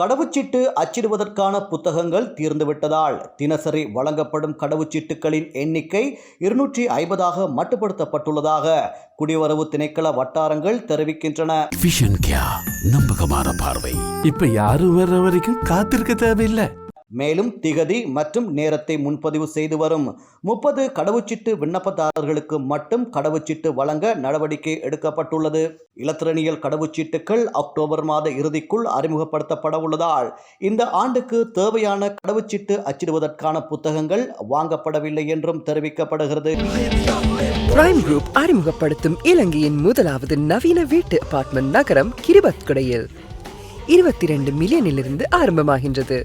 கடவுச்சீட்டு அச்சிடுவதற்கான புத்தகங்கள் தீர்ந்துவிட்டதால் தினசரி வழங்கப்படும் கடவுச்சீட்டுகளின் எண்ணிக்கை இருநூற்றி ஐம்பதாக மட்டுப்படுத்தப்பட்டுள்ளதாக குடிவரவு திணைக்கள வட்டாரங்கள் தெரிவிக்கின்றன. நம்பகமான பார்வை. இப்ப யாரும் வர்ற வரைக்கும் காத்திருக்க தேவையில்லை. மேலும் திகதி மற்றும் நேரத்தை முன்பதிவு செய்து வரும் முப்பது கடவுச்சீட்டு விண்ணப்பதாரர்களுக்கு மட்டும் கடவுச்சீட்டு வழங்க நடவடிக்கை எடுக்கப்பட்டுள்ளது. இலத்திரனியல் கடவுச்சீட்டுகள் அக்டோபர் மாத இறுதிக்குள் அறிமுகப்படுத்தப்பட உள்ளதால் இந்த ஆண்டுக்கு தேவையான கடவுச்சீட்டு அச்சிடுவதற்கான புத்தகங்கள் வாங்கப்படவில்லை என்றும் தெரிவிக்கப்படுகிறது. பிரைம் குரூப் அறிமுகப்படுத்தும் இலங்கையின் முதலாவது நவீன வீட்டு அபார்ட்மெண்ட் நகரம் கிரிபத்குடையில். இருபத்தி ரெண்டு மில்லியனிலிருந்து ஆரம்பமாகின்றது.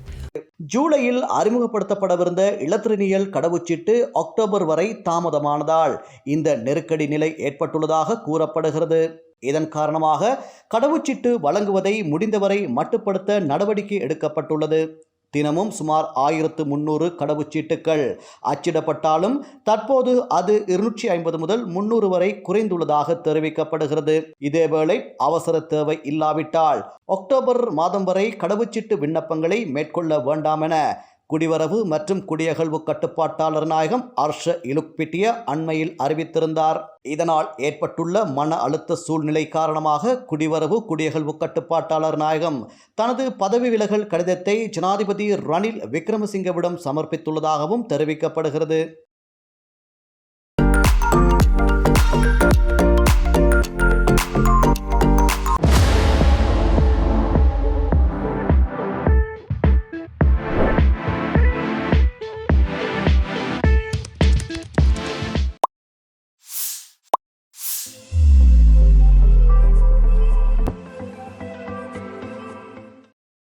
ஜூலையில் அறிமுகப்படுத்தப்படவிருந்த இலத்திரனியல் கடவுச்சீட்டு அக்டோபர் வரை தாமதமானதால் இந்த நெருக்கடி நிலை ஏற்பட்டுள்ளதாக கூறப்படுகிறது. இதன் காரணமாக கடவுச்சீட்டு வழங்குவதை முடிந்தவரை மட்டுப்படுத்த நடவடிக்கை எடுக்கப்பட்டுள்ளது. தினமும் சுமார் ஆயிரத்து முன்னூறு கடவுச்சீட்டுகள் அச்சிடப்பட்டாலும் தற்போது அது இருநூற்றி ஐம்பது முதல் முன்னூறு வரை குறைந்துள்ளதாக தெரிவிக்கப்படுகிறது. இதேவேளை அவசர தேவை இல்லாவிட்டால் அக்டோபர் மாதம் வரை கடவுச்சீட்டு விண்ணப்பங்களை மேற்கொள்ள வேண்டாம் என குடிவரவு மற்றும் குடியகழ்வு கட்டுப்பாட்டாளர் நாயகம் அர்ஷ இலுக்பிட்டிய அண்மையில் அறிவித்திருந்தார். இதனால் ஏற்பட்டுள்ள மன அழுத்த சூழ்நிலை காரணமாக குடிவரவு குடியகழ்வு கட்டுப்பாட்டாளர் நாயகம் தனது பதவி விலகல் கடிதத்தை ஜனாதிபதி ரணில் விக்ரமசிங்கவிடம் சமர்ப்பித்துள்ளதாகவும் தெரிவிக்கப்படுகிறது.